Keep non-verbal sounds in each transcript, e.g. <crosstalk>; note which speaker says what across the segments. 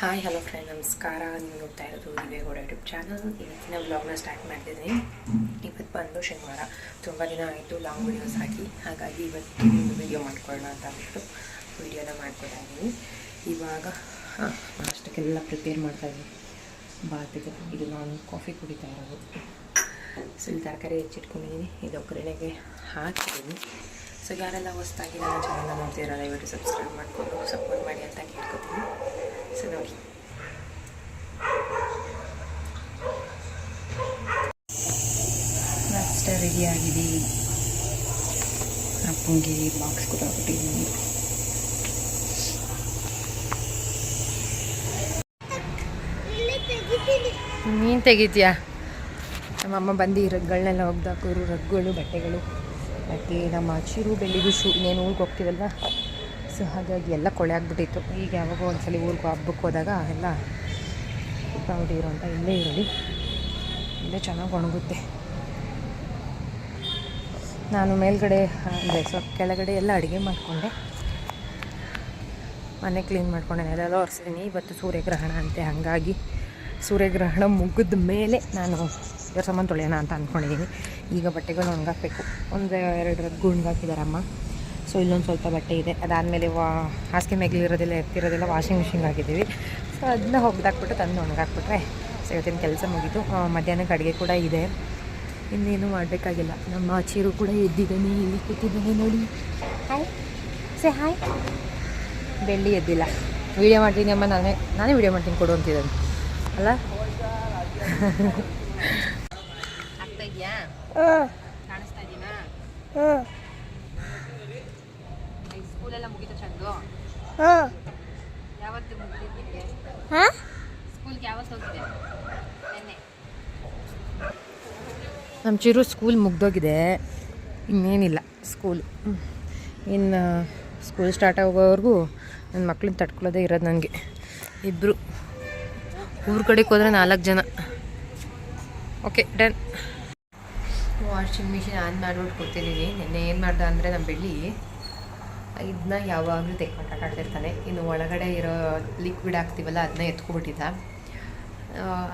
Speaker 1: Hi hello friend ನಮಸ್ಕಾರ. ನೀವು ನೋಡ್ತಾ ಇರೋದು ದೇವೇಗೌಡ ಯೂಟ್ಯೂಬ್ ಚಾನಲ್ ಇವತ್ತಿನ ವ್ಲಾಗ್ನ ಸ್ಟಾರ್ಟ್ ಮಾಡ್ತಿದ್ದೀನಿ. ಇವತ್ತು ಬಂದು ಶನಿವಾರ. ತುಂಬ ದಿನ ಆಯಿತು ಲಾಂಗ್ ವೀಡಿಯೋಸ್ ಹಾಕಿ. ಹಾಗಾಗಿ ಇವತ್ತು ಒಂದು ವಿಡಿಯೋ ಮಾಡ್ಕೊಳ್ಳೋಣ ಅಂತ ಅಂದ್ಬಿಟ್ಟು ವೀಡಿಯೋನ ಮಾಡ್ಕೊಳ್ತಾ ಇದ್ದೀನಿ. ಇವಾಗ, ಹಾಂ ಅಷ್ಟಕ್ಕೆಲ್ಲ ಪ್ರಿಪೇರ್ ಮಾಡ್ತಾ ಇದ್ದೀನಿ. ಬಾತಿಗೆ ಇದು ನಾನು ಕಾಫಿ ಕುಡಿತಾ ಇರೋದು. ಸೊ ತರಕಾರಿ ಹೆಚ್ಚಿಟ್ಕೊಂಡಿದ್ದೀನಿ. ಇದು ಒಗ್ಗರಣೆಗೆ ಹಾಕಿದ್ದೀನಿ. ಸೊ ಯಾರೆಲ್ಲ ಹೊಸ್ದಾಗಿ ನನ್ನ ಚಾನಲ್ನ ನೋಡ್ತೀರ ದಯವಿಟ್ಟು ಸಬ್ಸ್ಕ್ರೈಬ್ ಮಾಡಿಕೊಂಡು ಸಪೋರ್ಟ್ ಮಾಡಿ ಅಂತ ಕೇಳ್ಕೊತೀನಿ. ಸೊ ನೋಡಿ. ಅಷ್ಟೇ ರೆಡಿ ಆಗಿದೆ. ಅಪ್ಪಂಗೆ ಬಾಕ್ಸ್ ಕೂಡ ಕೊಟ್ಟಿದ್ದೀನಿ. ನೀನು ತೆಗಿತೀಯಾ? ನಮ್ಮಮ್ಮ ಬಂದು ರಗ್ಗಳನ್ನೆಲ್ಲ ಒಗ್ದಾಕೋರು ರಗ್ಗಳು ಬಟ್ಟೆಗಳು. ಮತ್ತು ನಮ್ಮ ಚಿರು ಬೆಳ್ಳಿಗೂ ಶೂ ಇನ್ನೇನು ಊರಿಗೆ ಹೋಗ್ತೀವಲ್ವ? ಸೊ ಹಾಗಾಗಿ ಎಲ್ಲ ಕೊಳೆ ಆಗಿಬಿಟ್ಟಿತ್ತು. ಈಗ ಯಾವಾಗೋ ಸಲ ಊರಿಗೆ ಹಬ್ಬಕ್ಕೆ ಹೋದಾಗ ಎಲ್ಲ ಹೊಡಿರೋ ಅಂತ ಇಲ್ಲೇ ಇರಲಿ. ಇಲ್ಲೇ ಚೆನ್ನಾಗಿ ಒಣಗುತ್ತೆ. ನಾನು ಮೇಲ್ಗಡೆ, ಅಂದರೆ ಸ್ವಲ್ಪ ಕೆಳಗಡೆ ಎಲ್ಲ ಅಡುಗೆ ಮಾಡಿಕೊಂಡೆ. ಮನೆ ಕ್ಲೀನ್ ಮಾಡ್ಕೊಂಡೆ ನೆಲೆಲ್ಲ ಒರೆಸಿದ್ದೀನಿ ಇವತ್ತು ಸೂರ್ಯಗ್ರಹಣ ಅಂತೆ. ಹಾಗಾಗಿ ಸೂರ್ಯಗ್ರಹಣ ಮುಗಿದ ಮೇಲೆ ನಾನು ದೇವ್ರ ಸಾಮಾನು ತೊಳೆಯೋಣ ಅಂತ ಅಂದ್ಕೊಂಡಿದ್ದೀನಿ ಈಗ ಬಟ್ಟೆಗಳು ಒಣಗಾಕಬೇಕು. ಒಂದು ಎರಡು ರದ್ದು ಗುಣ್ಗಾಕಿದ್ದಾರೆ ಅಮ್ಮ ಸೊ ಇಲ್ಲೊಂದು ಸ್ವಲ್ಪ ಬಟ್ಟೆ ಇದೆ. ಅದಾದಮೇಲೆ ವಾ, ಹಾಸಿಗೆ ಮೇಗ್ಲಿರೋದೆಲ್ಲ ಎತ್ತಿರೋದೆಲ್ಲ ವಾಷಿಂಗ್ ಮಿಷಿನ್ಗೆ ಹಾಕಿದ್ದೀವಿ. ಸೊ ಅದನ್ನ ಹೊಗ್ದಾಕ್ಬಿಟ್ಟು ತಂದು ಒಣಗಾಕ್ಬಿಟ್ರೆ ಸೊ, ಇವತ್ತಿನ ಕೆಲಸ ಮುಗೀತು. ಮಧ್ಯಾಹ್ನಕ್ಕೆ ಅಡುಗೆ ಕೂಡ ಇದೆ. ಇನ್ನೇನು ಮಾಡಬೇಕಾಗಿಲ್ಲ. ನಮ್ಮ ಚೀರು ಕೂಡ ಎದ್ದಿದ್ದಾನೆ. ಇಲ್ಲಿ ಕೂತಿದ್ದಾನೆ ನೋಡಿ. ಹಾಯ್ ಸೇ ಹಾಯ್ ಬೆಳ್ಳಿ ಎದ್ದಿಲ್ಲ. ವೀಡಿಯೋ ಮಾಡ್ತೀನಿ ಅಮ್ಮ, ನಾನೇ ನಾನೇ ವೀಡಿಯೋ ಮಾಡ್ತೀನಿ ಕೊಡು ಅಂತಿದ್ದಾನೆ. ಅಲ್ಲ? <laughs> ಕಾಣಿಸ್ತಾ ಇದೀನಾ? ಸ್ಕೂಲೆಲ್ಲ ಮುಗೀತಾ ಚಂದು? ಯಾವತ್ತು ಮುಗಿದಿದ್ದೆ ಸ್ಕೂಲ್ಗೆ ಯಾವತ್ತು ಹೋಗಿದೆ ನೆನ್ನೆ. ನಮ್ಮ ಚಿರು ಸ್ಕೂಲ್ ಮುಗ್ದೋಗಿದೆ. ಇನ್ನೇನಿಲ್ಲ ಸ್ಕೂಲ್ ಇನ್ನು ಸ್ಕೂಲ್ ಸ್ಟಾರ್ಟ್ ಆಗೋವರೆಗೂ ನನ್ನ ಮಕ್ಳನ್ನ ತಡ್ಕೊಳ್ಳೋದೇ ಇರೋದು ನನಗೆ ಇಬ್ಬರು ಊರ ಕಡೆಗೆ ಹೋದರೆ ನಾಲ್ಕು ಜನ. Okay done washing machine on ಮಾಡ್ಬಿಟ್ಟು ಕೂತಿದ್ದೀನಿ ನಿನ್ನೆ ಏನು ಮಾಡ್ದೆ ಅಂದರೆ ನಮ್ಮ ಬೆಳ್ಳಿ ಇದನ್ನ ಯಾವಾಗಲೂ ತೆಕ್ಕೊಂಡು ಆಟ ಆಡ್ತಿರ್ತಾನೆ ಇನ್ನು ಒಳಗಡೆ ಇರೋ ಲಿಕ್ವಿಡ್ ಹಾಕ್ತೀವಲ್ಲ ಅದನ್ನ ಎತ್ಕೊಬಿಟ್ಟಿದ್ದ.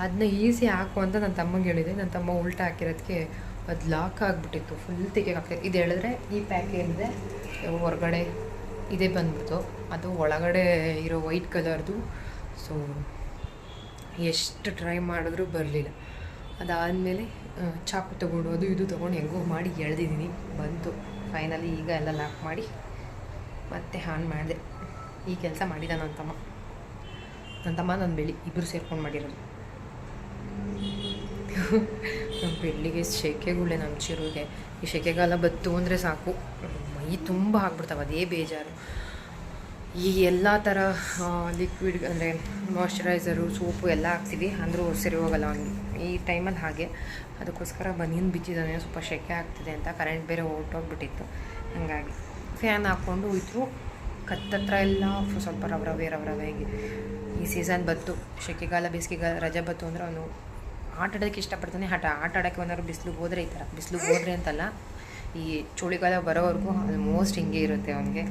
Speaker 1: ಅದನ್ನ ಈಸಿ ಹಾಕು ಅಂತ ನನ್ನ ತಮ್ಮಂಗೆ ಹೇಳಿದೆ. ನನ್ನ ತಮ್ಮ ಉಲ್ಟಾ ಹಾಕಿರೋದಕ್ಕೆ ಅದು ಲಾಕ್ ಆಗಿಬಿಟ್ಟಿತ್ತು. ಫುಲ್ ತೆಗೆಯೋಕ್ಕಾಗ್ತಿತ್ತು ಇದು ಹೇಳಿದ್ರೆ ಈ ಪ್ಯಾಕ್ ಏನಿದೆ, ಹೊರಗಡೆ ಇದೇ ಬಂದ್ಬಿಡ್ತು. ಅದು ಒಳಗಡೆ ಇರೋ ವೈಟ್ ಕಲರ್ದು ಸೊ ಎಷ್ಟು ಟ್ರೈ ಮಾಡಿದ್ರೂ ಬರಲಿಲ್ಲ. ಅದಾದಮೇಲೆ ಚಾಕು ತೊಗೊಂಡು ಅದು ಇದು ತೊಗೊಂಡು ಹೆಂಗೋ ಮಾಡಿ ಎಳೆದಿದ್ದೀನಿ. ಬಂತು. ಫೈನಲಿ ಈಗ ಎಲ್ಲ ಲಾಕ್ ಮಾಡಿ ಮತ್ತೆ ಆನ್ ಮಾಡಿದೆ. ಈ ಕೆಲಸ ಮಾಡಿದ ನನ್ನ ತಮ್ಮ. ನನ್ನ ತಮ್ಮ ನನ್ನ ಬೆಳಿ ಇಬ್ಬರು ಸೇರ್ಕೊಂಡು ಮಾಡಿರೋದು. ನಮ್ಮ ಬೆಳ್ಳಿಗೆ ಶೆಕೆಗಳೇ ನಮ್ಮ ಚಿರುಗೆ. ಈ ಸೆಕೆಗಾಲ ಬತ್ತು ಅಂದರೆ ಸಾಕು. ಮೈ ತುಂಬ ಹಾಕ್ಬಿಡ್ತಾವೆ ಅದೇ ಬೇಜಾರು. ಈ ಎಲ್ಲ ಥರ ಲಿಕ್ವಿಡ್ ಅಂದರೆ ಮಾಯಿಶ್ಚರೈಸರು ಸೋಪು ಎಲ್ಲ ಹಾಕ್ತೀವಿ. ಅಂದರೂ ಸರಿ ಹೋಗಲ್ಲ ಅವ್ನಿಗೆ. ಈ ಟೈಮಲ್ಲಿ ಹಾಗೆ. ಅದಕ್ಕೋಸ್ಕರ ಬನಿಯನ್ ಬಿಚ್ಚಿದ್ದಾನೆ. ಸ್ವಲ್ಪ ಶೆಕೆ ಆಗ್ತಿದೆ ಅಂತ ಕರೆಂಟ್ ಬೇರೆ ಹೊರಟೋಗ್ಬಿಟ್ಟಿತ್ತು. ಹಾಗಾಗಿ ಫ್ಯಾನ್ ಹಾಕ್ಕೊಂಡು ಹೋಯ್ತು ಕತ್ತತ್ರ ಎಲ್ಲ ಸ್ವಲ್ಪ ರವ ರವೆ ಹೀಗೆ ಈ ಸೀಸನ್ ಬತ್ತು ಶೆಕೆಗಾಲ ಬೇಸಿಗೆಗಾಲ, ರಜೆ ಬತ್ತು ಅಂದರೆ ಅವನು ಆಟ ಆಡೋಕ್ಕೆ ಇಷ್ಟಪಡ್ತಾನೆ. ಆಟ ಆಟ ಆಡೋಕ್ಕೆ ಒಂದಾದ್ರು ಬಿಸಿಲಿಗೆ ಹೋದ್ರೆ ಈ ಥರ ಬಿಸಿಲಿಗೆ ಹೋದರೆ ಅಂತಲ್ಲ, ಈ ಚಳಿಗಾಲ ಬರೋವರೆಗೂ ಆಲ್ಮೋಸ್ಟ್ ಹಿಂಗೆ ಇರುತ್ತೆ ಅವನಿಗೆ.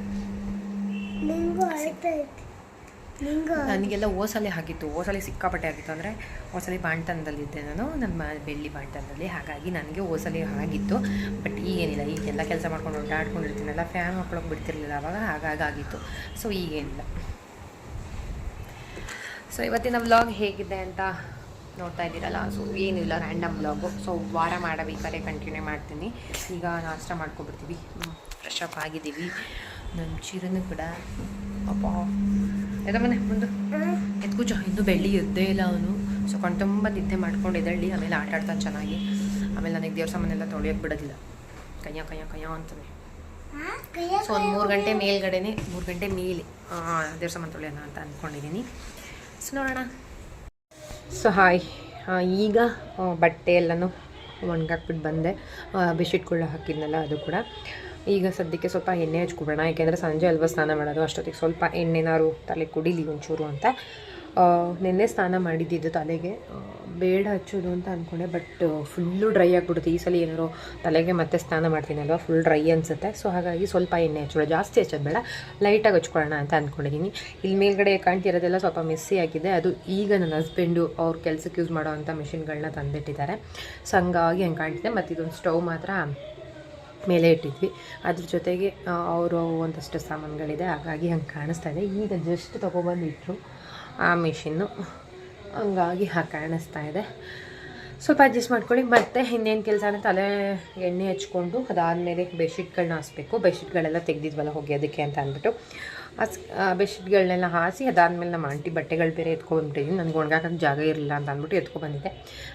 Speaker 1: ನನಗೆಲ್ಲ ಓಸಲೆ ಆಗಿತ್ತು. ಓಸಲೆ ಸಿಕ್ಕಾಪಟ್ಟೆ ಆಗಿತ್ತು ಅಂದರೆ ಓಸಲೆ ಬಾಣ್ತನದಲ್ಲಿದ್ದೆ ನಾನು ನನ್ನ ಬೆಳ್ಳಿ ಬಾಣ್ತನದಲ್ಲಿ. ಹಾಗಾಗಿ ನನಗೆ ಓಸಲೆ ಆಗಿತ್ತು. ಬಟ್ ಈಗೇನಿಲ್ಲ. ಈಗೆಲ್ಲ ಕೆಲಸ ಮಾಡ್ಕೊಂಡು ಓಡಾಡ್ಕೊಂಡಿರ್ತೀನಲ್ಲ, ಫ್ಯಾನ್ ಹಾಕೊಳಕ್ಕೆ ಬಿಡ್ತಿರ್ಲಿಲ್ಲ ಅವಾಗ ಆಗಿತ್ತು. ಸೊ ಈಗೇನಿಲ್ಲ. ಸೊ ಇವತ್ತಿನ ವ್ಲಾಗ್ ಹೇಗಿದೆ ಅಂತ ನೋಡ್ತಾ ಇದ್ದೀರಲ್ಲ? ಸೊ ಏನಿಲ್ಲ ರ್ಯಾಂಡಮ್ ವ್ಲಾಗು ಸೊ ವಾರ ಮಾಡಬೇಕಾದ್ರೆ ಕಂಟಿನ್ಯೂ ಮಾಡ್ತೀನಿ. ಈಗ ನಾಷ್ಟ ಮಾಡ್ಕೊಬಿಡ್ತೀವಿ ಫ್ರೆಶ್ ಅಪ್ ಆಗಿದ್ದೀವಿ. ನಮ್ಮ ಚೀರನ ಕೂಡ. ಅಪ್ಪ ಎದ ಮನೆ ಮುಂದೆ ಎತ್ಕೂಚ ಇನ್ನೂ ಬೆಳ್ಳಿ ಇದ್ದೇ ಇಲ್ಲ ಅವನು. ಸೊ, ಕಣ್ತುಂಬ ನಿದ್ದೆ ಮಾಡ್ಕೊಂಡು ಎದಳ್ಳಿ ಆಮೇಲೆ ಆಟ ಆಡ್ತಾನೆ ಚೆನ್ನಾಗಿ. ಆಮೇಲೆ ನನಗೆ ದೇವ್ರ ಸಾಮಾನೆಲ್ಲ ತೊಳೆಯೋಕೆ ಬಿಡೋದಿಲ್ಲ. ಕಯ್ಯ ಕಯ್ಯ ಕಯ್ಯ ಅಂತಾನೆ. ಸೊ, ಒಂದು ಮೂರು ಗಂಟೆ ಮೇಲ್ಗಡೆನೆ, ಮೂರು ಗಂಟೆ ಮೇಲೆ. ದೇವ್ರ ಸಾಮಾನು ತೊಳೆಯೋಣ ಅಂತ ಅಂದ್ಕೊಂಡಿದ್ದೀನಿ ಸೊ, ನೋಡೋಣ. So, hi. ಈಗ ಬಟ್ಟೆ ಎಲ್ಲನೂ ಒಣಗಾಕ್ಬಿಟ್ಟು ಬಂದೆ. ಬೆಡ್ಶೀಟ್ಗಳು ಹಾಕಿದ್ನಲ್ಲ, ಅದು ಕೂಡ. ಈಗ ಸದ್ಯಕ್ಕೆ ಸ್ವಲ್ಪ ಎಣ್ಣೆ ಹಚ್ಕೊಬಿಡೋಣ ಯಾಕೆಂದರೆ ಸಂಜೆ ಅಲ್ವಾ ಸ್ನಾನ ಮಾಡೋದು, ಅಷ್ಟೊತ್ತಿಗೆ ಸ್ವಲ್ಪ ಎಣ್ಣೆನಾರು ತಲೆ ಕುಡಿಲಿ ಒಂಚೂರು ಅಂತ. ನಿನ್ನೆ ಸ್ನಾನ ಮಾಡಿದ್ದಿದ್ದು ತಲೆಗೆ. ಬೇಡ ಹಚ್ಚೋದು ಅಂತ ಅಂದ್ಕೊಂಡೆ ಬಟ್ ಫುಲ್ಲು ಡ್ರೈ ಆಗಿಬಿಡುತ್ತೆ. ಈ ಸಲ ಏನಾದ್ರು ತಲೆಗೆ ಮತ್ತೆ ಸ್ನಾನ ಮಾಡ್ತೀನಲ್ವ ಫುಲ್ ಡ್ರೈ ಅನಿಸುತ್ತೆ. ಸೊ ಹಾಗಾಗಿ ಸ್ವಲ್ಪ ಎಣ್ಣೆ ಹಚ್ಚೋಣ ಜಾಸ್ತಿ ಹಚ್ಚೋದು ಬೇಡ ಲೈಟಾಗಿ ಹಚ್ಕೊಳ್ಳೋಣ ಅಂತ ಅಂದ್ಕೊಂಡಿದ್ದೀನಿ ಇಲ್ಲಿ ಮೇಲ್ಗಡೆ ಕಾಣ್ತಿರೋದೆಲ್ಲ ಸ್ವಲ್ಪ ಮೆಸ್ಸಿ ಆಗಿದೆ. ಅದು ಈಗ ನನ್ನ ಹಸ್ಬೆಂಡು ಅವ್ರ ಕೆಲಸಕ್ಕೆ ಯೂಸ್ ಮಾಡೋ ಅಂಥ ಮಿಷಿನ್ಗಳನ್ನ ತಂದಿಟ್ಟಿದ್ದಾರೆ ಸೊ ಹಂಗಾಗಿ ಹಂಗೆ ಕಾಣ್ತಿದೆ. ಮತ್ತು ಇದೊಂದು ಸ್ಟವ್ ಮಾತ್ರ ಮೇಲೆ ಇಟ್ಟಿದ್ವಿ. ಅದ್ರ ಜೊತೆಗೆ ಅವರು ಒಂದಷ್ಟು ಸಾಮಾನುಗಳಿದೆ. ಹಾಗಾಗಿ ಹಂಗೆ ಕಾಣಿಸ್ತಾ ಇದೆ. ಈಗ ಜಸ್ಟ್ ತೊಗೊಬಂದು ಇಟ್ಟರು ಆ ಮಿಷಿನ್ನು. ಹಂಗಾಗಿ ಹಾಗೆ ಕಾಣಿಸ್ತಾ ಇದೆ. ಸ್ವಲ್ಪ ಅಡ್ಜಸ್ಟ್ ಮಾಡ್ಕೊಳ್ಳಿ. ಮತ್ತೆ ಇನ್ನೇನು ಕೆಲಸ ಅಂದರೆ ತಲೆ ಎಣ್ಣೆ ಹಚ್ಕೊಂಡು ಅದಾದಮೇಲೆ ಬೆಡ್ಶೀಟ್ಗಳನ್ನ ಹಾಸ್ಬೇಕು. ಬೆಡ್ಶೀಟ್ಗಳೆಲ್ಲ ತೆಗ್ದಿದ್ವಲ್ಲ ಹೋಗಿ ಅದಕ್ಕೆ ಅಂತ ಅಂದ್ಬಿಟ್ಟು. ಹಾಸ್ ಬೆಡ್ಶೀಟ್ಗಳನ್ನೆಲ್ಲ ಹಾಸಿ ಅದಾದಮೇಲೆ ನಮ್ಮ ಆಂಟಿ ಬಟ್ಟೆಗಳು ಬೇರೆ ಎತ್ಕೊಂಡ್ಬಿಟ್ಟಿದ್ದೀನಿ ನನಗೆ ಒಣಗಾಕಕ್ಕೆ ಜಾಗ ಇರಲಿಲ್ಲ ಅಂತ ಅಂದ್ಬಿಟ್ಟು ಎತ್ಕೊಬಂದಿದ್ದೆ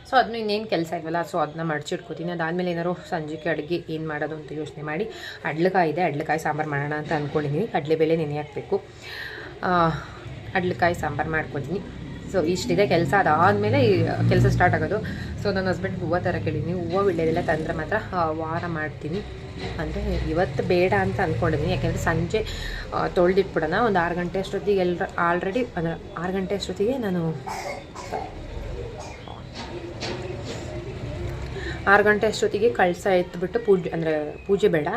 Speaker 1: ಸೊ ಅದನ್ನು ಇನ್ನೇನು ಕೆಲಸ ಇಲ್ವಲ್ಲ, ಸೊ ಅದನ್ನ ಮಡಚಿಟ್ಕೋತೀನಿ. ಅದಾದಮೇಲೆ ಏನಾರು ಸಂಜೆಗೆ ಅಡುಗೆ ಏನು ಮಾಡೋದು ಅಂತ ಯೋಚನೆ ಮಾಡಿ ಅಡ್ಲಕಾಯಿ ಇದೆ, ಅಡ್ಲಕಾಯಿ ಸಾಂಬಾರು ಮಾಡೋಣ ಅಂತ ಅಂದ್ಕೊಂಡಿದ್ದೀನಿ ಕಡಲೆಬೇಳೆ ನೆನೆ ಹಾಕಬೇಕು. ಅಡ್ಲಕಾಯಿ ಸಾಂಬಾರು ಮಾಡ್ಕೊತೀನಿ. ಸೊ ಇಷ್ಟಿದೆ, ಕೆಲಸ ಅದಾದಮೇಲೆ ಈ ಕೆಲಸ ಸ್ಟಾರ್ಟ್ ಆಗೋದು. ಸೊ ನನ್ನ ಹಸ್ಬೆಂಡ್ಗೆ ಹೂವು ಥರ ಕೇಳಿದ್ದೀನಿ ಹೂವು ವಿಳ್ಯದೆಲ್ಲ ತಂದರೆ ಮಾತ್ರ ವಾರ ಮಾಡ್ತೀನಿ. ಅಂದರೆ ಇವತ್ತು ಬೇಡ ಅಂತ ಅಂದ್ಕೊಂಡಿದ್ದೀನಿ ಯಾಕೆಂದರೆ ಸಂಜೆ ತೊಳೆದಿಟ್ಬಿಡೋಣ. ಒಂದು ಆರು ಗಂಟೆ ಅಷ್ಟೊತ್ತಿಗೆ ಎಲ್ಲರ ಆಲ್ರೆಡಿ ಅಂದರೆ ಆರು ಗಂಟೆ ಅಷ್ಟೊತ್ತಿಗೆ ನಾನು ಆರು ಗಂಟೆ ಅಷ್ಟೊತ್ತಿಗೆ ಕಳಸ ಎತ್ಬಿಟ್ಟು ಪೂಜೆ, ಅಂದರೆ ಪೂಜೆ ಬೇಡ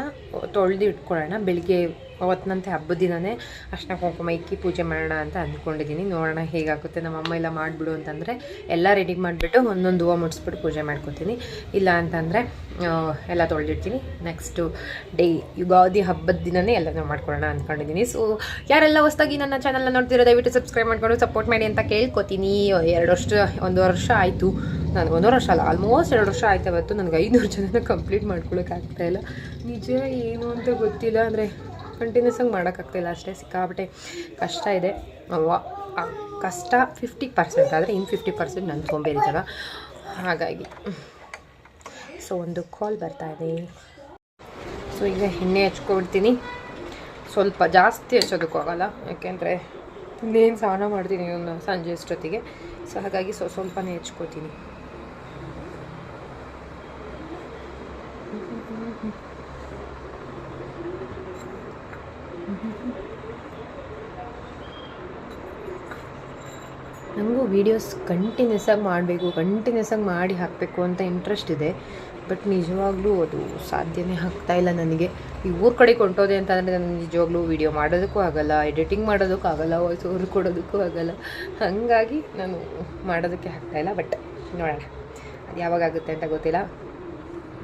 Speaker 1: ತೊಳೆದು ಇಟ್ಕೊಳ್ಳೋಣ ಬೆಳಿಗ್ಗೆ ಅವತ್ತಿನಂತೆ ಹಬ್ಬದ ದಿನವೇ ಅರ್ಶಿನ ಕುಂಕುಮ ಇಕ್ಕಿ ಪೂಜೆ ಮಾಡೋಣ ಅಂತ ಅಂದ್ಕೊಂಡಿದ್ದೀನಿ. ನೋಡೋಣ ಹೇಗಾಗುತ್ತೆ. ನಮ್ಮ ಅಮ್ಮ ಎಲ್ಲ ಮಾಡಿಬಿಡು ಅಂತಂದರೆ ಎಲ್ಲ ರೆಡಿ ಮಾಡಿಬಿಟ್ಟು ಒಂದೊಂದು ಹೂವು ಮುಡಿಸ್ಬಿಟ್ಟು ಪೂಜೆ ಮಾಡ್ಕೊತೀನಿ. ಇಲ್ಲ ಅಂತಂದರೆ ಎಲ್ಲ ತೊಳೆದಿರ್ತೀನಿ ನೆಕ್ಸ್ಟು ಡೇ ಯುಗಾದಿ ಹಬ್ಬದ ದಿನವೇ ಎಲ್ಲನೂ ಮಾಡ್ಕೊಳ್ಳೋಣ ಅಂದ್ಕೊಂಡಿದ್ದೀನಿ. ಸೊ ಯಾರೆಲ್ಲ ಹೊಸ್ದಾಗಿ ನನ್ನ ಚಾನಲ್ನ ನೋಡ್ತಿರೋ, ದಯವಿಟ್ಟು ಸಬ್ಸ್ಕ್ರೈಬ್ ಮಾಡ್ಕೊಂಡು ಸಪೋರ್ಟ್ ಮಾಡಿ ಅಂತ ಕೇಳ್ಕೊತೀನಿ. ಎರಡು ವರ್ಷ, ಒಂದು ವರ್ಷ ಆಯಿತು. ನನಗೆ ಒಂದೂವರೆ ವರ್ಷ ಅಲ್ಲ ಆಲ್ಮೋಸ್ಟ್ ಎರಡು ವರ್ಷ ಆಯ್ತು ಅವತ್ತು. ನನಗೆ ಐನೂರು ಜನನ ಕಂಪ್ಲೀಟ್ ಮಾಡ್ಕೊಳಕ್ಕಾಗ್ತಾ ಇಲ್ಲ. ನಿಜ ಏನು ಅಂತ ಗೊತ್ತಿಲ್ಲ ಅಂದರೆ ಕಂಟಿನ್ಯೂಸ್ ಆಗಿ ಮಾಡೋಕ್ಕಾಗ್ತಿಲ್ಲ, ಅಷ್ಟೇ ಸಿಕ್ಕಾಪಟ್ಟೆ ಕಷ್ಟ ಇದೆ. ಕಷ್ಟ ಫಿಫ್ಟಿ ಪರ್ಸೆಂಟ್ ಆದರೆ ಇನ್ನು ಫಿಫ್ಟಿ ಪರ್ಸೆಂಟ್ ನನ್ನ ಸೋಂಬೇರಿತನ ಹಾಗಾಗಿ, ಸೊ ಒಂದು ಕಾಲ್ ಬರ್ತಾ ಇದೆ. ಸೊ ಈಗ ಎಣ್ಣೆ ಹಚ್ಕೊಬಿಡ್ತೀನಿ. ಸ್ವಲ್ಪ ಜಾಸ್ತಿ ಹಚ್ಚೋದಕ್ಕೂ ಆಗಲ್ಲ, ಯಾಕೆಂದರೆ ಇನ್ನೇನು ಸ್ನಾನ ಮಾಡ್ತೀನಿ ಸಂಜೆ ಅಷ್ಟೊತ್ತಿಗೆ. ಸೊ ಹಾಗಾಗಿ ಸೊ ಸ್ವಲ್ಪನೇ ಹೆಚ್ಕೋತೀನಿ. ನನಗೂ ವೀಡಿಯೋಸ್ ಕಂಟಿನ್ಯೂಸ್ ಆಗಿ ಮಾಡಬೇಕು ಕಂಟಿನ್ಯೂಸ್ ಆಗಿ ಮಾಡಿ ಹಾಕಬೇಕು ಅಂತ ಇಂಟ್ರೆಸ್ಟ್ ಇದೆ. ಬಟ್ ನಿಜವಾಗ್ಲೂ ಅದು ಸಾಧ್ಯನೇ ಆಗ್ತಾ ಇಲ್ಲ ನನಗೆ. ಈ ಊರ ಕಡೆ ಕೊಂಟೋದೆ ಅಂತಂದರೆ ನನಗೆ ನಿಜವಾಗ್ಲೂ ವೀಡಿಯೋ ಮಾಡೋದಕ್ಕೂ ಆಗಲ್ಲ ಎಡಿಟಿಂಗ್ ಮಾಡೋದಕ್ಕೂ ಆಗಲ್ಲ ವಾಯ್ಸ್ ಓವರ್ ಕೊಡೋದಕ್ಕೂ ಆಗಲ್ಲ. ಹಾಗಾಗಿ ನಾನು ಮಾಡೋದಕ್ಕೆ ಆಗ್ತಾಯಿಲ್ಲ ಬಟ್ ನೋಡೋಣ. ಅದು ಯಾವಾಗ ಆಗುತ್ತೆ ಅಂತ ಗೊತ್ತಿಲ್ಲ.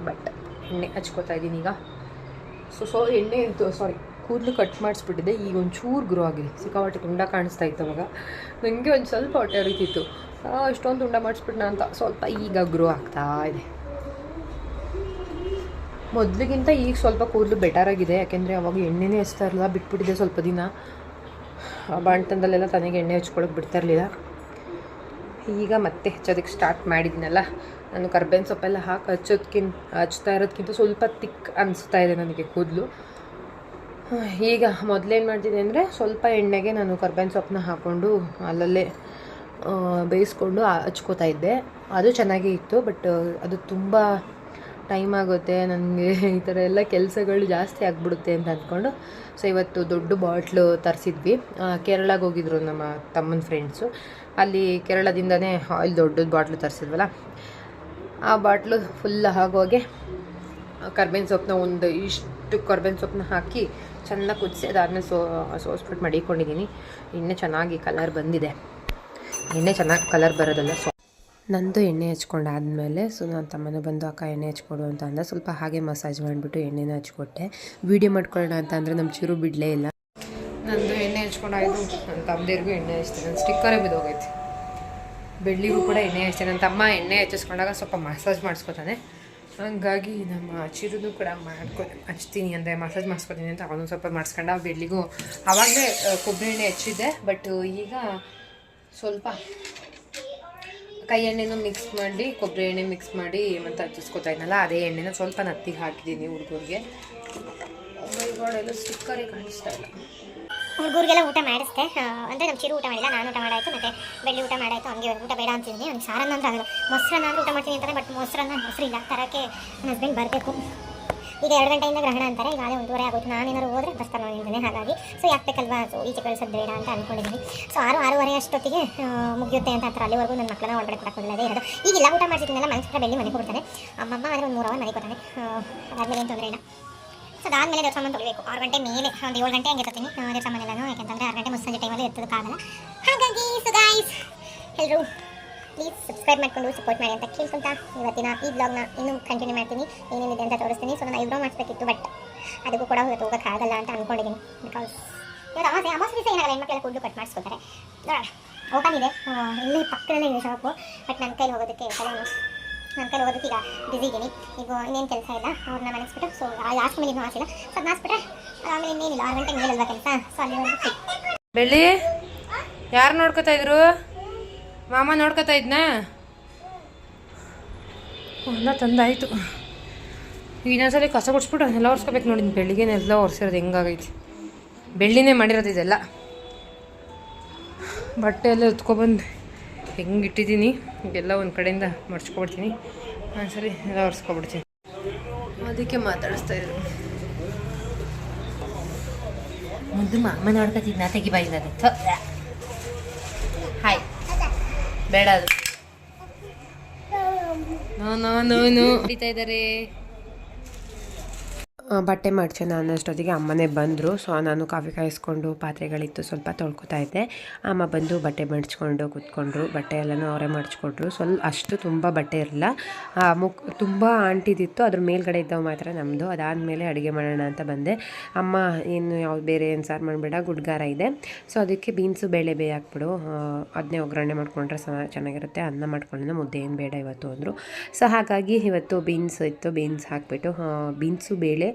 Speaker 1: ಬಟ್ ಎಣ್ಣೆ ಹಚ್ಕೋತಾ ಇದ್ದೀನಿ ಈಗ. ಸೊ ಸೊ ಎಣ್ಣೆ ಇತ್ತು ಸಾರಿ ಕೂದಲು ಕಟ್ ಮಾಡಿಸ್ಬಿಟ್ಟಿದೆ. ಈಗ ಒಂಚೂರು ಗ್ರೋ ಆಗಿದೆ. ಸಿಕ್ಕಾಪಟ್ಟೆ ತುಂಡ ಕಾಣಿಸ್ತಾ ಇತ್ತು ಅವಾಗ. ನನಗೆ ಒಂದು ಸ್ವಲ್ಪ ಹೊಟ್ಟೆ ಅರಿತಿತ್ತು ಇಷ್ಟೊಂದು ತುಂಡ ಮಾಡಿಸ್ಬಿಟ್ನ ಅಂತ ಸ್ವಲ್ಪ ಈಗ ಗ್ರೋ ಆಗ್ತಾ ಇದೆ. ಮೊದಲಿಗಿಂತ ಈಗ ಸ್ವಲ್ಪ ಕೂದಲು ಬೆಟರ್ ಆಗಿದೆ. ಯಾಕೆಂದರೆ ಅವಾಗ ಎಣ್ಣೆನೇ ಹಚ್ತಾ ಇರಲಿಲ್ಲ. ಬಿಟ್ಬಿಟ್ಟಿದೆ ಸ್ವಲ್ಪ ದಿನ. ಬಾಣ್ತನದಲ್ಲೆಲ್ಲ ತನಗೆ ಎಣ್ಣೆ ಹಚ್ಕೊಳಕ್ಕೆ ಬಿಡ್ತಾ ಇರಲಿಲ್ಲ. ಈಗ ಮತ್ತೆ ಹಚ್ಚೋದಕ್ಕೆ ಸ್ಟಾರ್ಟ್ ಮಾಡಿದ್ನಲ್ಲ. ನಾನು ಕರ್ಬೇವಿನ ಸೊಪ್ಪೆಲ್ಲ ಹಾಕಿ ಹಚ್ಚೋದ್ಕಿಂತ ಹಚ್ತಾ ಇರೋದಕ್ಕಿಂತ ಸ್ವಲ್ಪ ತಿಕ್ ಅನಿಸ್ತಾ ಇದೆ ನನಗೆ ಕೂದಲು. ಈಗ ಮೊದಲೇನು ಮಾಡ್ತಿದ್ದೆ ಅಂದರೆ ಸ್ವಲ್ಪ ಎಣ್ಣೆಗೆ ನಾನು ಕರ್ಬೇವಿನ ಸೊಪ್ಪನ್ನ ಹಾಕ್ಕೊಂಡು ಅಲ್ಲಲ್ಲೇ ಬೇಯಿಸ್ಕೊಂಡು ಹಚ್ಕೋತಾ ಇದ್ದೆ. ಅದು ಚೆನ್ನಾಗೇ ಇತ್ತು ಬಟ್ ಅದು ತುಂಬ ಟೈಮ್ ಆಗುತ್ತೆ ನನಗೆ ಈ ಥರ ಎಲ್ಲ ಕೆಲಸಗಳು ಜಾಸ್ತಿ ಆಗಿಬಿಡುತ್ತೆ ಅಂತ ಅಂದ್ಕೊಂಡು ಸೊ ಇವತ್ತು ದೊಡ್ಡ ಬಾಟ್ಲು ತರಿಸಿದ್ವಿ. ಕೇರಳಗೆ ಹೋಗಿದ್ರು ನಮ್ಮ ತಮ್ಮನ ಫ್ರೆಂಡ್ಸು ಅಲ್ಲಿ ಕೇರಳದಿಂದನೇ ಆಯಿಲ್ ದೊಡ್ಡದು ಬಾಟ್ಲು ತರಿಸಿದ್ವಲ್ಲ, ಆ ಬಾಟ್ಲು ಫುಲ್ ಆಗೋಗೆ ಕರ್ಬೇವಿನ ಸೊಪ್ಪನ್ನ ಒಂದು ಇಷ್ಟು ಕರ್ಬೇವಿನ ಸೊಪ್ಪನ್ನ ಹಾಕಿ ಚೆನ್ನಾಗಿ ಕುದಿಸಿ, ಅದಾದಮೇಲೆ ಸೋ ಸೋಸ್ಬಿಟ್ಟು ಮಡಿಕೊಂಡಿದ್ದೀನಿ ಎಣ್ಣೆ ಚೆನ್ನಾಗಿ ಕಲರ್ ಬಂದಿದೆ. ಎಣ್ಣೆ ಚೆನ್ನಾಗಿ ಕಲರ್ ಬರೋದಲ್ಲ ಸೊ ನಂದು ಎಣ್ಣೆ ಹಚ್ಕೊಂಡಾದ್ಮೇಲೆ ಸೊ ನನ್ನ ತಮ್ಮನೇ ಬಂದು, ಅಕ್ಕ, ಎಣ್ಣೆ ಹಚ್ಕೊಡು ಅಂತ ಅಂದ. ಸ್ವಲ್ಪ ಹಾಗೆ ಮಸಾಜ್ ಮಾಡಿಬಿಟ್ಟು ಎಣ್ಣೆನ ಹಚ್ಕೊಟ್ಟೆ. ವೀಡಿಯೋ ಮಾಡ್ಕೊಳ್ಳೋಣ ಅಂತ ಅಂದರೆ ನಮ್ಮ ಚಿರು ಬಿಡಲೇ ಇಲ್ಲ. ನಂದು ಎಣ್ಣೆ ಹಚ್ಕೊಂಡಾಯ್ತು. ನನ್ನ ತಮ್ಮದಿರಿಗೂ ಎಣ್ಣೆ ಹಚ್ತೀನಿ ನನ್ನ ಸ್ಟಿಕ್ಕರೇ ಬಿದ್ದೋಗೈತೆ. ಬೆಳ್ಳಿಗೂ ಕೂಡ ಎಣ್ಣೆ ಹಚ್ತೀನಿ ನನ್ನ ತಮ್ಮ ಎಣ್ಣೆ ಹಚ್ಚಿಸ್ಕೊಂಡಾಗ ಸ್ವಲ್ಪ ಮಸಾಜ್ ಮಾಡಿಸ್ಕೊತಾನೆ. ಹಂಗಾಗಿ ನಮ್ಮ ಚಿರುದು ಕೂಡ ಮಾಡ್ಕೊ, ಹಚ್ತೀನಿ ಅಂದರೆ ಮಸಾಜ್ ಮಾಡ್ಸ್ಕೊತೀನಿ ಅಂತ ಅವನು ಸ್ವಲ್ಪ ಮಾಡಿಸ್ಕೊಂಡ ಬೆಳ್ಳಿಗೂ ಆವಾಗಲೇ ಕೊಬ್ಬರಿ ಎಣ್ಣೆ ಹಚ್ಚಿದ್ದೆ ಬಟ್ ಈಗ ಸ್ವಲ್ಪ ಕೈ ಎಣ್ಣೆನೂ ಮಿಕ್ಸ್ ಮಾಡಿ, ಕೊಬ್ಬರಿ ಎಣ್ಣೆ ಮಿಕ್ಸ್ ಮಾಡಿ ಮತ್ತು ಹಚ್ಚಿಸ್ಕೊತಾ ಇದ್ನಲ್ಲ, ಅದೇ ಎಣ್ಣೆನ ಸ್ವಲ್ಪ ನತ್ತಿಗೆ ಹಾಕಿದ್ದೀನಿ ಹುಡುಗರಿಗೆ. ಎಲ್ಲ ಸ್ಟಿಕ್ಕರೇ ಕಾಣಿಸ್ತಾ ಇಲ್ಲ.
Speaker 2: ಹುಡುಗರಿಗೆಲ್ಲ ಊಟ ಮಾಡಿಸ್ದೆ. ಅಂದರೆ ನಮ್ಮ ಚಿರು ಊಟ ಮಾಡಿಲ್ಲ, ನಾನು ಊಟ ಮಾಡಾಯಿತು, ಮತ್ತು ಬೆಳ್ಳಿ ಊಟ ಮಾಡಾಯಿತು, ಹಂಗೆ ಊಟ ಬೇಡ ಅಂತಿದ್ದೀನಿ ಅವ್ನಿಗೆ ಸಾರನ್ನ ಅಂದ್ರೆ ಆಗಲ್ಲ. ಮೊಸರನ್ನ ಅಂದ್ರೆ ಊಟ ಮಾಡ್ತೀನಿ ಅಂತಾರೆ ಬಟ್ ಮೊಸರನ್ನ ಮೊಸರಿಲ್ಲ ತರಕ್ಕೆ ನನ್ನ ಹಸ್ಬೆಂಡ್ ಬರಬೇಕು. ಈಗ ಎರಡು ಗಂಟೆಯಿಂದ ಗ್ರಹಣ ಅಂತಾರೆ ಈಗ ಅದೇ ಒಂದೂವರೆ ಆಗೋಯ್ತು. ನಾನೇನಾದ್ರು ಹೋದ್ರೆ ಬರ್ತಾನೆ ನೋಡಿದ್ದೇನೆ ಹಾಗಾಗಿ. ಸೊ ಯಾಕಬೇಕಲ್ವಾ? ಸೊ ಈಚೆ ಕಳಿಸೋದು ಬೇಡ ಅಂತ ಅಂದ್ಕೊಂಡಿದ್ದೀನಿ ಸೊ ಆರು, ಆರೂವರೆ ಅಷ್ಟೊತ್ತಿಗೆ ಮುಗಿಯುತ್ತೆ ಅಂತ ಹತ್ರ ಅಲ್ಲಿವರೆಗೂ ನನ್ನ ಮಕ್ಕಳನ್ನ ಒಳಗಡೆ ಕೊಡಕ್ಕೆ ಅದೇ ಇರೋದು. ಈಗಿಲ್ಲ, ಊಟ ಮಾಡ್ತಿದ್ದೀನಲ್ಲ ಮನಸ್ಸು ಬೆಳ್ಳಿ ಮನೆಗೆ ಕೊಡ್ತಾನೆ ಅಮ್ಮಮ್ಮ ಆದರೆ ಒಂದು ಮೂರು ಅವರ್ ಕೊಡ್ತಾನೆ. ಅದಾದ್ಮೇಲೆ ಏನು ತೊಂದರೆ ಇಲ್ಲ. ಅದಾದಮೇಲೆ ದೇವ್ರ ಸಾಮಾನು ತೊಳಿಬೇಕು ಆರು ಗಂಟೆ ಮೇಲೆ ಒಂದು ಏಳು ಗಂಟೆ ಹಂಗೆ ತರ್ತೀನಿ ದೇವ್ರ ಸಾಮಾನೆಲ್ಲನೂ ಯಾಕಂತಂದರೆ ಆರು ಗಂಟೆ ಮುಸ್ಸಂಜೆ ಟೈಮಲ್ಲಿ ಎತ್ತೋದಕ್ಕಾಗಲ್ಲ ಹಾಗಾಗಿ ಸೊ ಗಾಯ್ಸ್ ಎಲ್ಲರೂ ಪ್ಲೀಸ್ ಸಬ್ಸ್ಕ್ರೈಬ್ ಮಾಡ್ಕೊಂಡು ಸಪೋರ್ಟ್ ಮಾಡಿ ಅಂತ ಕೇಳ್ಕೊಂತ ಇವತ್ತಿನ ಈ ಬ್ಲಾಗ್ನ ಇನ್ನೂ ಕಂಟಿನ್ಯೂ ಮಾಡ್ತೀನಿ. ಏನೇನಿದೆ ಅಂತ ತೋರಿಸ್ತೀನಿ. ಸೊ ನಾನು ಐಬ್ರೋ ಮಾಡಿಸ್ಬೇಕಿತ್ತು ಬಟ್ ಅದಕ್ಕೂ ಕೂಡ ಇವತ್ತು ಆಗಲ್ಲ ಅಂತ ಅಂದ್ಕೊಂಡಿದ್ದೀನಿ ಬಿಕಾಸ್ ಇವಾಗ ಅಮಾಸೆ ಅಮಾಸೆ ದಿವಸ ಏನಾಗಲ್ಲ ಹೆಣ್ಮಕ್ಳೆಲ್ಲ ಕೂದಲು ಕಟ್ ಮಾಡಿಸ್ಕೊತಾರೆ ನೋಡೋಣ. ಓಪನ್ ಇದೆ. ಇಲ್ಲಿ ಪಕ್ಕದಲ್ಲೇ ಇದೆ ಶಾಪು ಬಟ್ ನನ್ನ ಕೈಲಿ ಹೋಗೋದಕ್ಕೆ ನನ್ನ ಕೈಲಿ ಹೋಗೋದಕ್ಕೆ ಈಗ ಬ್ಯುಸಿ ಇದ್ದೀನಿ ಈಗ ಇನ್ನೇನು ಕೆಲಸ ಇಲ್ಲ ಅವ್ರನ್ನ ಮನಸ್ಬಿಟ್ಟು ಸೊ ಲಾಸ್ಟ್ ಮೇಲೆ ಇನ್ನೂ ಆಸಿಲ್ಲ ಸೊ ಅದನ್ನ ಆಮೇಲೆ ಇನ್ನೇನಿಲ್ಲ ಆರು ಗಂಟೆ ಮೇಲಲ್ವಾ ಕೆಲಸ? ಸೊ ಅಲ್ಲಿ
Speaker 3: ಬೆಳ್ಳಿ, ಯಾರು ನೋಡ್ಕೋತಾ ಇದ್ರು? ಮಾಮ ನೋಡ್ಕೋತಾ ಇದ್ನಾ? ಎಲ್ಲ ತಂದಾಯಿತು. ಇನ್ನೊಂದು ಇನ್ನೊಂದ್ಸಲಿ ಕಸ ಗುಡಿಸ್ಬಿಟ್ಟು ಎಲ್ಲ ನೋಡಿ ಬೆಳಿಗ್ಗೆನೆ ಎಲ್ಲ ಒರೆಸಿರೋದು ಹೆಂಗಾಗೈತಿ. ಬೆಳ್ಳಿನೇ ಮಾಡಿರೋದು ಇದೆಲ್ಲ. ಬಟ್ಟೆ ಎಲ್ಲ ಎತ್ಕೊಬಂದು ಹೆಂಗೆ ಇಟ್ಟಿದ್ದೀನಿ ಹೀಗೆಲ್ಲ ಒಂದು ಕಡೆಯಿಂದ ಮಡ್ಚ್ಕೊಬಿಡ್ತೀನಿ ಒಂದ್ಸರಿ ಎಲ್ಲ ಒರೆಸ್ಕೊಬಿಡ್ತೀನಿ ಅದಕ್ಕೆ ಮಾತಾಡಿಸ್ತಾ ಇದ್ರು ಮುಂದೆ ಮಾಮ ನಾ ತೆಗಿ ಬಾಯಿ ಅದು ಹಾಯ್. ಬೇಡ ಅದು. No no no no. ಹಿಡಿತಾ ಇದ್ದಾರೆ.
Speaker 1: ಬಟ್ಟೆ ಮಡ್ಚೋಣ ಅನ್ನೋಷ್ಟೊತ್ತಿಗೆ ಅಮ್ಮನೇ ಬಂದರು. ಸೊ ನಾನು ಕಾಫಿ ಕಾಯಿಸ್ಕೊಂಡು ಪಾತ್ರೆಗಳಿತ್ತು. ಸ್ವಲ್ಪ ತೊಳ್ಕೊತಾ ಇದ್ದೆ. ಅಮ್ಮ ಬಂದು ಬಟ್ಟೆ ಮಡ್ಚ್ಕೊಂಡು ಕೂತ್ಕೊಂಡ್ರು. ಬಟ್ಟೆ ಎಲ್ಲನೂ ಅವರೇ ಮಡ್ಚ್ಕೊಟ್ರು. ಸ್ವಲ್ಪ ಅಷ್ಟು ತುಂಬ ಬಟ್ಟೆ ಇರಲಿಲ್ಲ ಮುಕ್, ತುಂಬ ಆಂಟಿದಿತ್ತು. ಅದ್ರ ಮೇಲ್ಗಡೆ ಇದ್ದವು ಮಾತ್ರ ನಮ್ಮದು ಅದಾದಮೇಲೆ ಅಡುಗೆ ಮಾಡೋಣ ಅಂತ ಬಂದೆ. ಅಮ್ಮ ಏನು ಯಾವ್ದು ಬೇರೆ ಏನು ಸಾರು ಮಾಡಬೇಡ. ಗುಡ್ಗಾರ ಇದೆ. ಸೊ ಅದಕ್ಕೆ ಬೀನ್ಸು, ಬೇಳೆ ಬೇಯ ಹಾಕ್ಬಿಡು ಅದನ್ನೇ ಒಗ್ಗರಣೆ ಮಾಡ್ಕೊಂಡ್ರೆ ಸಮ, ಚೆನ್ನಾಗಿರುತ್ತೆ. ಅನ್ನ ಮಾಡ್ಕೊಂಡ್ರೆ ಮುದ್ದೆ ಏನು ಬೇಡ ಇವತ್ತು ಅಂದರು. ಸೊ ಹಾಗಾಗಿ ಇವತ್ತು ಬೀನ್ಸ್ ಇತ್ತು. ಬೀನ್ಸ್ ಹಾಕಿಬಿಟ್ಟು ಬೀನ್ಸು, ಬೇಳೆ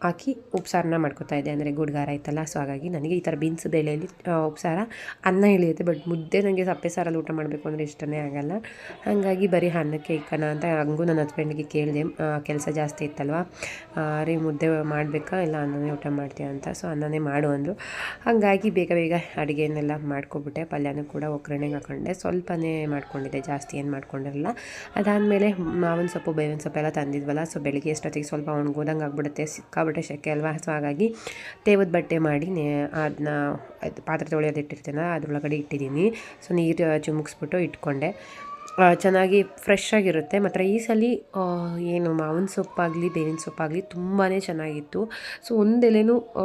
Speaker 1: ಹಾಕಿ ಉಪ್ಸಾರನ್ನ ಮಾಡ್ಕೋತಾ ಇದ್ದೆ. ಅಂದರೆ ಗುಡ್ಗಾರ ಇತ್ತಲ್ಲ ಸೊ ಹಾಗಾಗಿ ನನಗೆ ಈ ಥರ ಬೀನ್ಸ್ ಬೇಳೆಯಲ್ಲಿ ಆ, ಉಪ್ಸಾರ ಅನ್ನ ಇಳಿಯುತ್ತೆ ಬಟ್ ಮುದ್ದೆ ನನಗೆ ಸಪ್ಪೆ ಸಾರಲ್ಲಿ ಊಟ ಮಾಡಬೇಕು ಅಂದರೆ ಇಷ್ಟನೇ ಆಗಲ್ಲ. ಹಾಗಾಗಿ ಬರೀ ಅನ್ನಕ್ಕೆ ಇಕ್ಕಣ ಅಂತ ಹಂಗೂ ನನ್ನ ಹಸ್ಬೆಂಡ್ಗೆ ಕೇಳಿದೆ. ಕೆಲಸ ಜಾಸ್ತಿ ಇತ್ತಲ್ವ? ರೀ ಮುದ್ದೆ ಮಾಡಬೇಕಾ ಇಲ್ಲ ಅನ್ನನೇ ಊಟ ಮಾಡ್ತೀಯ ಅಂತ ಸೊ ಅನ್ನನೇ ಮಾಡು ಅಂದರು. ಹಾಗಾಗಿ ಬೇಗ ಬೇಗ ಅಡುಗೆನೆಲ್ಲ ಮಾಡ್ಕೊಬಿಟ್ಟೆ. ಪಲ್ಯನೂ ಕೂಡ ಒಗ್ಗರಣೆಗೆ ಹಾಕೊಂಡೆ. ಸ್ವಲ್ಪನೇ ಮಾಡ್ಕೊಂಡಿದ್ದೆ ಜಾಸ್ತಿ ಏನು ಮಾಡ್ಕೊಂಡಿರಲ್ಲ. ಅದಾದಮೇಲೆ ಮಾವಿನ ಸೊಪ್ಪು ಬೇವಿನ ಸೊಪ್ಪು ಎಲ್ಲ ತಂದಿದ್ವಲ್ಲ ಸೊ ಬೆಳಿಗ್ಗೆ ಎಷ್ಟೊತ್ತಿಗೆ ಸ್ವಲ್ಪ ಒಣಗೋದಂಗೆ ಆಗ್ಬಿಡುತ್ತೆ ಸಿಕ್ಕಾಬಿಟ್ಟೆ ಶೆಕೆ ಅಲ್ವಾ? ಸೊ ಹಾಗಾಗಿ ತೇವದ ಬಟ್ಟೆ ಮಾಡಿ ನೇ ಅದನ್ನ ಪಾತ್ರೆ ತೊಳೆಯೋದು ಇಟ್ಟಿರ್ತೀನಲ್ಲ, ಅದ್ರೊಳಗಡೆ ಇಟ್ಟಿದ್ದೀನಿ. ಸೊ ನೀರು ಚಿಮುಕ್ಸ್ಬಿಟ್ಟು ಇಟ್ಕೊಂಡೆ. ಚೆನ್ನಾಗಿ ಫ್ರೆಶ್ ಆಗಿರುತ್ತೆ. ಮಾತ್ರ ಈ ಸಲ ಏನು ಮಾವಿನ ಸೊಪ್ಪಾಗಲಿ ಬೇವಿನ ಸೊಪ್ಪಾಗಲಿ ತುಂಬಾ ಚೆನ್ನಾಗಿತ್ತು. ಸೊ ಆ,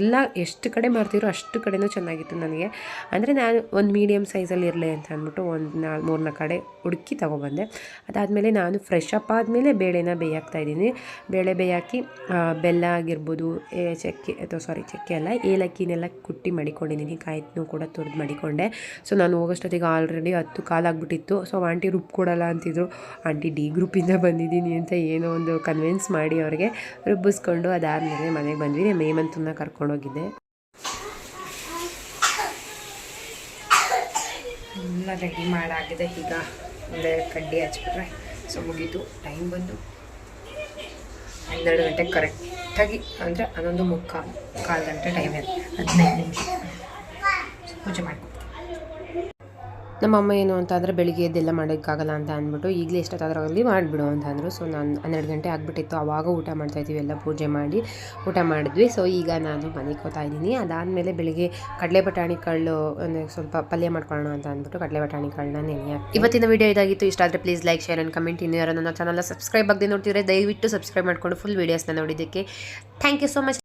Speaker 1: ಎಲ್ಲ ಎಷ್ಟು ಕಡೆ ಮಾಡ್ತಿರೋ ಅಷ್ಟು ಕಡೆನೂ ಚೆನ್ನಾಗಿತ್ತು ನನಗೆ. ಅಂದರೆ ನಾನು ಒಂದು ಮೀಡಿಯಮ್ ಸೈಜಲ್ಲಿ ಇರಲಿ ಅಂತ ಅಂದ್ಬಿಟ್ಟು ಒಂದು ನಾಲ್ಕು ಮೂರನ್ನ ಕಡೆ ಹುಡುಕಿ ತೊಗೊಬಂದೆ. ಅದಾದಮೇಲೆ ನಾನು ಫ್ರೆಶ್ ಅಪ್ ಆದಮೇಲೆ ಬೇಳೆನ ಬೇಯಾಕ್ತಾ ಇದ್ದೀನಿ. ಬೇಳೆ ಬೇಯಾಕಿ ಬೆಲ್ಲ ಆಗಿರ್ಬೋದು ಚಕ್ಕೆ ಅಥವಾ ಸಾರಿ ಚಕ್ಕೆ ಅಲ್ಲ ಏಲಕ್ಕಿನೆಲ್ಲ ಕುಟ್ಟಿ ಮಡಿಕೊಂಡಿದ್ದೀನಿ. ಕಾಯಿತನೂ ಕೂಡ ತುರಿದು ಮಡಿಕೊಂಡೆ. ಸೊ ನಾನು ಹೋಗೋಷ್ಟೊತ್ತಿಗೆ ಆಲ್ರೆಡಿ ಹತ್ತು ಕಾಲಾಗ್ಬಿಟ್ಟಿತ್ತು ಸೊ ಆಂಟಿ ರುಬ್ಕೊಡಲ್ಲ ಅಂತಿದ್ರು. ಆಂಟಿ ಡಿ ಗ್ರೂಪಿಂದ ಬಂದಿದ್ದೀನಿ ಅಂತ ಏನೋ ಒಂದು ಕನ್ವಿನ್ಸ್ ಮಾಡಿ ಅವ್ರಿಗೆ ರುಬ್ಬಿಸ್ಕೊಂಡು ಅದಾದಮೇಲೆ ಮನೆಗೆ ಬಂದ್ವಿ. ಮೇಮಂತನ್ನ ಕರ್ಕೊಂಡೋಗಿದ್ದೆ.
Speaker 3: ಎಲ್ಲ ರೆಡಿ ಮಾಡಾಗಿದೆ. ಈಗ ಒಂದೇ ಕಡ್ಡಿ ಹಚ್ಬಿಟ್ರೆ ಸೊ ಮುಗೀತು. ಟೈಮ್ ಬಂದು ಹನ್ನೆರಡು ಗಂಟೆ ಕರೆಕ್ಟಾಗಿ ಅಂದರೆ ಹನ್ನೊಂದು ಮುಕ್ಕಾಲು ಕಾಲು ಗಂಟೆ ಟೈಮ್ ಇದೆ ಹದಿನೈದು ನಿಮಿಷ. ಪೂಜೆ ಮಾಡ್ಕೊ.
Speaker 1: ನಮ್ಮಮ್ಮ ಏನು ಅಂತ ಅಂದರೆ ಬೆಳಿಗ್ಗೆ ಎದ್ದೆಲ್ಲ ಮಾಡೋಕ್ಕಾಗಲ್ಲ ಅಂತ ಅಂದ್ಬಿಟ್ಟು ಈಗಲೇ ಎಷ್ಟೊತ್ತಾದ್ರಲ್ಲಿ ಮಾಡಿಬಿಡು ಅಂತ ಅಂದರು. ಸೊ ನಾನು ಹನ್ನೆರಡು ಗಂಟೆ ಆಗಿಬಿಟ್ಟಿತ್ತು. ಆವಾಗ ಊಟ ಮಾಡ್ತಾಯಿದ್ದೀವಿ ಎಲ್ಲ ಪೂಜೆ ಮಾಡಿ ಊಟ ಮಾಡಿದ್ವಿ. ಸೊ ಈಗ ನಾನು ಮನೆಗೆ ಇದ್ದೀನಿ. ಅದಾದಮೇಲೆ ಬೆಳಿಗ್ಗೆ ಕಡಲೆ ಬಟಾಣಿ ಕಾಳು ಸ್ವಲ್ಪ ಪಲ್ಯ ಮಾಡ್ಕೊಳ್ಳೋಣ ಅಂತ ಅಂದ್ಬಿಟ್ಟು ಕಡಲೆ ಬಟಾಣಿ ಕಾಳನ್ನ ನೆನೆ ಇವತ್ತಿನ ವಿಡಿಯೋ ಇದಾಗಿತ್ತು. ಇಷ್ಟ ಆದರೆ please like share and comment ಇನ್ನೂ ಯಾರು ನನ್ನ ಚಾನಲ್ನ ಸಬ್ಸ್ಕ್ರೈಬ್ ಆಗದೆ ನೋಡ್ತಿದ್ರೆ ದಯವಿಟ್ಟು ಸಬ್ಸ್ಕ್ರೈಬ್ ಮಾಡಿಕೊಂಡು ಫುಲ್ ವೀಡಿಯೋಸ್ನ ನೋಡಿದ್ದಕ್ಕೆ. Thank you so much